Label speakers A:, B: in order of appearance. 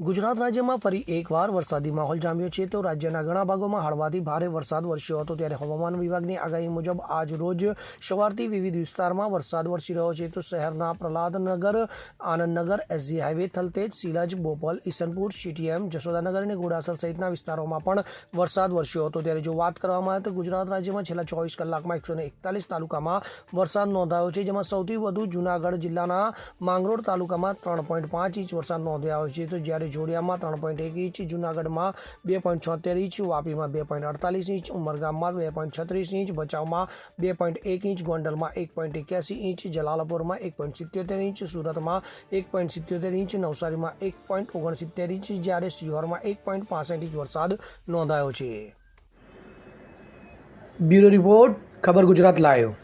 A: ગુજરાત રાજ્યમાં ફરી એકવાર વરસાદી માહોલ જામ્યો છે. તો રાજ્યના ઘણા ભાગોમાં હળવાથી ભારે વરસાદ વરસ્યો હતો. ત્યારે હવામાન વિભાગની આગાહી મુજબ આજ રોજ સવારથી વિવિધ વિસ્તારમાં વરસાદ વરસી રહ્યો છે. તો શહેરના Prahladnagar, Anandnagar, SG highway, Thaltej, Silaj, Bopal, Isanpur CTM Jashodanagar અને ઘોડાસર સહિતના વિસ્તારોમાં પણ વરસાદ વરસ્યો હતો. ત્યારે જો વાત કરવામાં આવે તો ગુજરાત રાજ્યમાં છેલ્લા ચોવીસ કલાકમાં એકસો એકતાલીસ તાલુકામાં વરસાદ નોંધાયો છે, જેમાં સૌથી વધુ જૂનાગઢ જિલ્લાના માંગરોળ તાલુકામાં ત્રણ પોઈન્ટ પાંચ ઇંચ વરસાદ નોંધાયો છે. તો જ્યારે જોડિયામાં ત્રણ પોઈન્ટ એક ઇંચ, જૂનાગઢમાં બે પોઈન્ટ છોતેર ઇંચ, વાપીમાં બે પોઈન્ટ અડતાલીસ ઇંચ, ઉમરગામમાં બે પોઈન્ટ છત્રીસ ઇંચ, ભચાઉમાં બે પોઈન્ટ એક ઇંચ, ગોંડલમાં એક પોઈન્ટ એક્યાસી ઇંચ, જલાલપુરમાં એક પોઈન્ટ સિત્યોતેર ઇંચ, સુરતમાં એક પોઈન્ટ સિત્યોતેર ઇંચ, નવસારીમાં એક પોઈન્ટ ઓગણસિત્તેર ઇંચ, જ્યારે સિહોરમાં એક પોઈન્ટ પાસઠ ઇંચ વરસાદ નોંધાયો છે. બ્યુરો રિપોર્ટ, ખબર ગુજરાત લાયો